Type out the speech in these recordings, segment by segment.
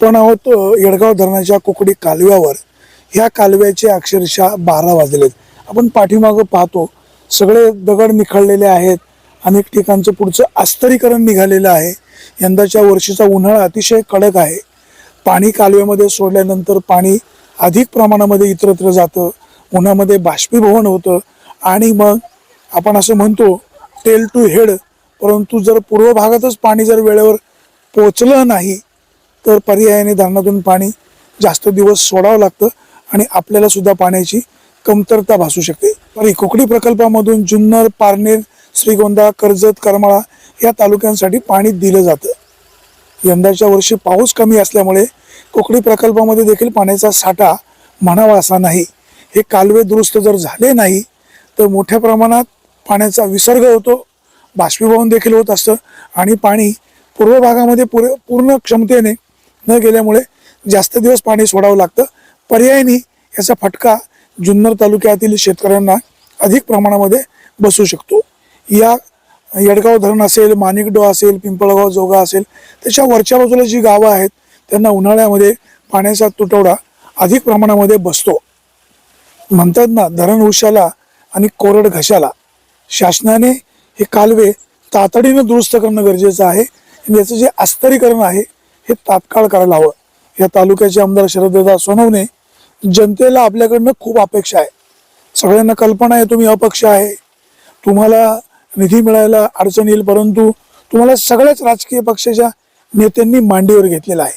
आपण आहोत येडगाव धरणाच्या कुकडी कालव्यावर. ह्या कालव्याचे अक्षरशः बारा वाजलेत. आपण पाठीमागं पाहतो सगळे दगड निखळलेले आहेत अनेक ठिकाणचं पुढचं अस्तरीकरण निघालेलं आहे. यंदाच्या वर्षीचा उन्हाळा अतिशय कडक आहे. पाणी कालव्यामध्ये सोडल्यानंतर पाणी अधिक प्रमाणामध्ये इतरत्र जातं उन्हामध्ये बाष्पीभवन होतं आणि मग आपण असं म्हणतो टेल टू हेड परंतु जर पूर्व भागातच पाणी जर वेळेवर पोचलं नाही तर पर्यायाने धरणातून पाणी जास्त दिवस सोडावं लागतं आणि आपल्याला सुद्धा पाण्याची कमतरता भासू शकते. तरी कुकडी प्रकल्पामधून जुन्नर पारनेर श्रीगोंदा कर्जत करमाळा या तालुक्यांसाठी पाणी दिलं जातं. यंदाच्या वर्षी पाऊस कमी असल्यामुळे कोकडी प्रकल्पामध्ये देखील पाण्याचा साठा म्हणावा असा नाही. हे कालवे दुरुस्त जर झाले नाही तर मोठ्या प्रमाणात पाण्याचा विसर्ग होतो बाष्पीभवन देखील होत असतं आणि पाणी पूर्व भागामध्ये पुरे पूर्ण क्षमतेने न गेल्यामुळे जास्त दिवस पाणी सोडावं लागतं. पर्यायाने याचा फटका जुन्नर तालुक्यातील शेतकऱ्यांना अधिक प्रमाणामध्ये बसू शकतो. या येडगाव धरण असेल माणिकडो असेल पिंपळगाव जोगा असेल त्याच्या वरच्या बाजूला जी गावं आहेत त्यांना उन्हाळ्यामध्ये पाण्याचा तुटवडा अधिक प्रमाणामध्ये बसतो. म्हणतात ना धरण उशाला आणि कोरड घशाला. शासनाने हे कालवे तातडीनं दुरुस्त करणं गरजेचं आहे. याचं जे अस्तरीकरण आहे हे तात्काळ करायला हवं. या तालुक्याचे आमदार शरददा सोनवणे जनतेला आपल्याकडनं खूप अपेक्षा आहे. सगळ्यांना कल्पना आहे तुम्ही अपक्ष आहे. तुम्हाला निधी मिळायला अडचण येईल परंतु तुम्हाला सगळ्याच राजकीय पक्षाच्या नेत्यांनी मांडीवर घेतलेला आहे.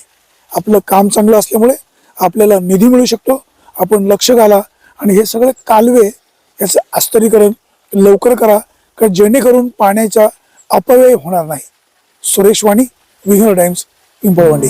आपलं काम चांगलं असल्यामुळे आपल्याला निधी मिळू शकतो. आपण लक्ष घाला आणि हे सगळे कालवे याचं अस्तरीकरण लवकर करा का जेणेकरून पाण्याचा अपव्यय होणार नाही. सुरेश वाणी विहर टाइम्स. ఇంపోవండి